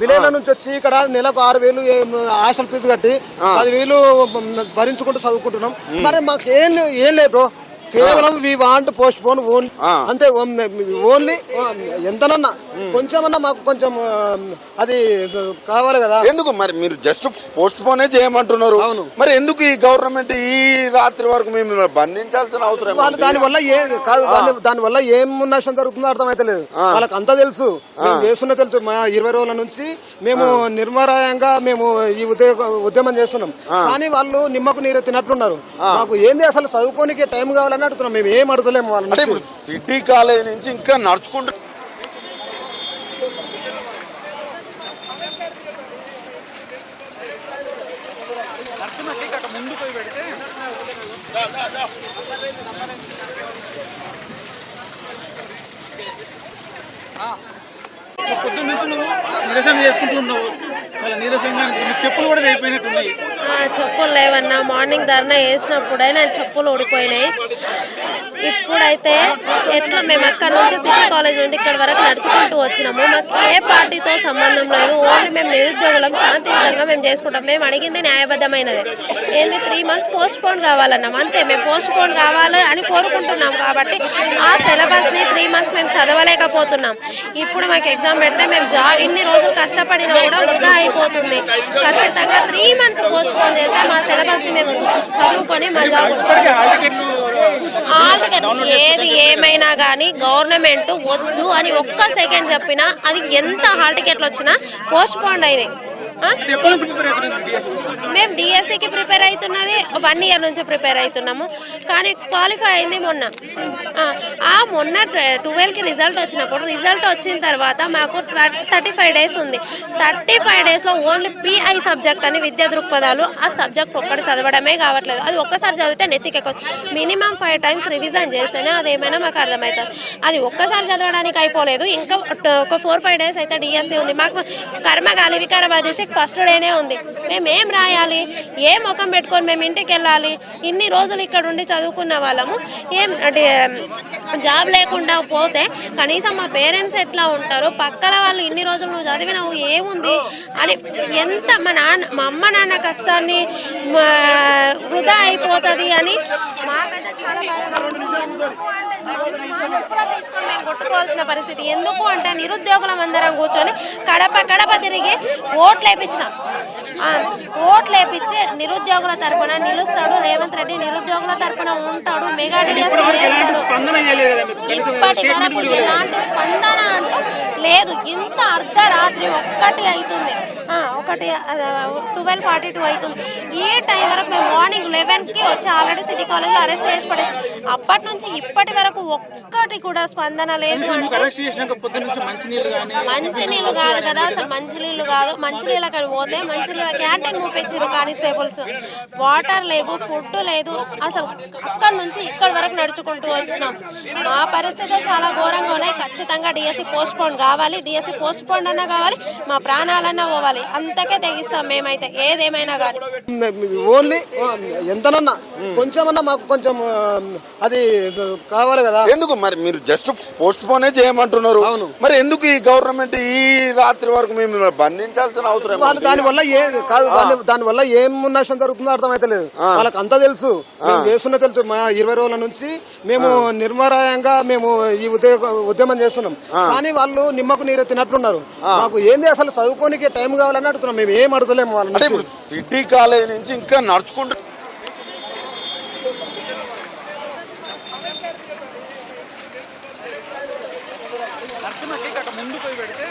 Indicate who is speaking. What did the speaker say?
Speaker 1: విలేజ్ల నుంచి వచ్చి ఇక్కడ నెలకు ఆరు వేలు హాస్టల్ ఫీజు కట్టి పదివేలు భరించుకుంటూ చదువుకుంటున్నాం. మరి మాకు ఏం ఏం లేదు బ్రో. కేవలం we want postpone only. అంతే ఓన్లీ ఎంతనన్నా. కొంచెమన్నా మాకు కొంచెం అది కావాలి కదా.
Speaker 2: ఎందుకు? మరి మీరు జస్ట్ పోస్ట్ పోనే చేయమంటున్నారు.
Speaker 1: అవును.
Speaker 2: మరి ఎందుకు ఈ గవర్నమెంట్ ఈ రాత్రి వరకు మేము బంధించాల్సిన అవసరం
Speaker 1: వాళ్ళు దాని వల్ల ఏ కాదు దాని వల్ల ఏం నష్టం జరుగుతుందో అర్థమైతలేదు వాళ్ళకి అంతా తెలుసు. మేము చేస్తున్నా తెలుసు. మా ఇరవై రోజుల నుంచి మేము నిర్మరాయంగా మేము ఈ ఉద్యోగ ఉద్యమం చేస్తున్నాం. కానీ వాళ్ళు నిమ్మకు నీరు తిన్నట్లున్నారు మాకు ఏంది అసలు చదువుకోనికి టైం కావాలని అడుగుతున్నాం మేము ఏం అడుగుతలేము వాళ్ళ
Speaker 2: అంటే
Speaker 1: నుంచి
Speaker 2: ఇప్పుడు సిటీ కాలేజ్ నుంచి ఇంకా నడుచుకుంటూ
Speaker 3: పొద్దున్న నుంచి నువ్వు నిరసన చేసుకుంటున్నావు చాలా నీరసంగా నీ చెప్పులు కూడా అయిపోయినట్టున్నాయి
Speaker 4: చెప్పులు లేవన్నా మార్నింగ్ ధర్నా వేసినప్పుడే నేను చెప్పులు ఊడిపోయినాయి. ఇప్పుడైతే ఎట్లా మేము అక్కడ నుంచి సిటీ కాలేజ్ నుండి ఇక్కడ వరకు నడుచుకుంటూ వచ్చినాము. మాకు ఏ పార్టీతో సంబంధం లేదు. ఓన్లీ మేము నిరుద్యోగులం శాంతియుతంగా మేము చేసుకుంటాం. మేము అడిగింది న్యాయబద్ధమైనది. ఏంది త్రీ మంత్స్ పోస్ట్ పోన్ కావాలన్నాం. అంతే మేము పోస్ట్ పోన్ కావాలి అని కోరుకుంటున్నాం కాబట్టి ఆ సిలబస్ని త్రీ మంత్స్ మేము చదవలేకపోతున్నాం. ఇప్పుడు మాకు ఎగ్జామ్ పెడితే మేము జా ఇన్ని రోజులు కష్టపడినా కూడా వృధా అయిపోతుంది. ఖచ్చితంగా త్రీ మంత్స్ పోస్ట్ పోన్ చేస్తే మా సిలబస్ని మేము చదువుకొని మా జాబ్ ఏది ఏమైనా కానీ గవర్నమెంట్ వద్దు అని ఒక్క సెకండ్ చెప్పినా అది ఎంత హాల్ టికెట్లు వచ్చినా పోస్ట్ పోన్ అయినాయి. మేము డిఎస్సికి ప్రిపేర్ అవుతున్నది వన్ ఇయర్ నుంచి ప్రిపేర్ అవుతున్నాము. కానీ క్వాలిఫై అయింది మొన్న. ఆ, మొన్న ట్వెల్వ్కి రిజల్ట్ వచ్చినప్పుడు రిజల్ట్ వచ్చిన తర్వాత మాకు థర్టీ ఫైవ్ డేస్ ఉంది. థర్టీ ఫైవ్ డేస్లో ఓన్లీ పిఐ సబ్జెక్ట్ అని విద్యా దృక్పథాలు ఆ సబ్జెక్ట్ ఒక్కటి చదవడమే కావట్లేదు. అది ఒక్కసారి చదివితే నెత్తికెక్క మినిమం ఫైవ్ టైమ్స్ రివిజన్ చేస్తేనే అది ఏమైనా మాకు అర్థమవుతుంది. అది ఒక్కసారి చదవడానికి అయిపోలేదు. ఇంకా ఒక ఫోర్ ఫైవ్ డేస్ అయితే డిఎస్సి ఉంది. మాకు కర్మగాలి వికారాబాద్ మాకు ఫస్ట్ డేనే ఉంది. మేము ఏం రాయాలి? ఏ ముఖం పెట్టుకొని మేము ఇంటికి వెళ్ళాలి ఇన్ని రోజులు ఇక్కడ ఉండి చదువుకున్న వాళ్ళము. ఏం అంటే జాబ్ లేకుండా పోతే కనీసం మా పేరెంట్స్ ఎట్లా ఉంటారు పక్కల వాళ్ళు ఇన్ని రోజులు నువ్వు చదివినావు ఏముంది అని ఎంత మా నాన్న మా అమ్మ నాన్న కష్టాన్ని మా వృధా అయిపోతుంది అని మాకైతే చాలా బాధగా కొట్టుకోవాల్సిన పరిస్థితి. ఎందుకు అంటే నిరుద్యోగులం అందరం కూర్చొని కడప కడప తిరిగి ఓట్లు వేయించినాం ఓట్లు వేయించి నిరుద్యోగుల తరపున నిలుస్తాడు రేవంత్ రెడ్డి. నిరుద్యోగుల తరపున ఉంటాడు మెగా ఇప్పటి వరకు. ఎలాంటి స్పందన అంటూ లేదు ఇంత అర్ధరాత్రి ఒక్కటి అవుతుంది ఆ, ఒకటి ట్వెల్వ్ ఫార్టీ టూ అవుతుంది ఈ టైం వరకు మేము మార్నింగ్ లెవెన్కి వచ్చి ఆల్రెడీ సిటీ కాలేజ్లో అరెస్ట్ చేసి పడేసాం అప్పటి నుంచి ఇప్పటి వరకు ఒక్కటి కూడా స్పందన లేదు
Speaker 3: మంచినీళ్ళు
Speaker 4: కాదు కదా అసలు మంచినీళ్ళు కాదు. మంచినీళ్ళ కానీ పోతే మంచినీళ్ళ క్యాంటీన్ ముప్పించారు కానిస్టేబుల్స్. వాటర్ లేవు ఫుడ్ లేదు. అసలు అక్కడ నుంచి ఇక్కడ వరకు నడుచుకుంటూ వచ్చినాం. మా పరిస్థితి చాలా ఘోరంగా ఉన్నాయి. ఖచ్చితంగా డిఎస్సి పోస్ట్ పోన్ కావాలి డిఎస్సి పోస్ట్ పోన్ అన్నా కావాలి మా ప్రాణాలన్నా పోవాలి. అంతకే తెగిస్తాం మేమైతే ఏదేమైనా కానీ.
Speaker 1: ఓన్లీ ఎంతనన్నా కొంచెమన్నా మాకు కొంచెం అది కావాలి కదా.
Speaker 2: ఎందుకు? మరి మీరు జస్ట్ పోస్ట్ పోనే చేయమంటున్నారు.
Speaker 1: అవును.
Speaker 2: మరి ఎందుకు ఈ గవర్నమెంట్ ఈ రాత్రి వరకు మేము బంధించాల్సిన అవసరం
Speaker 1: వాళ్ళు దాని వల్ల ఏ కాదు దాని- దాని వల్ల ఏం నష్టం జరుగుతుందో అర్థమైతలేదు. వాళ్ళకి అంతా తెలుసు. మేము చేస్తున్నా తెలుసు. మా ఇరవై రోజుల నుంచి మేము నిర్మరాయంగా మేము ఈ ఉద్యోగ ఉద్యమం చేస్తున్నాం. కానీ వాళ్ళు నిమ్మకు నీరు తిన్నట్లున్నారు మాకు ఏంది అసలు చదువుకోనికి టైం కావాలని అడుగుతున్నాం. మేము ఏం అడుగుతలేము వాళ్ళ
Speaker 2: అంటే
Speaker 1: నుంచి
Speaker 2: ఇప్పుడు సిటీ కాలేజ్ నుంచి ఇంకా నడుచుకుంటూ
Speaker 3: ముందు పోయి పెడితే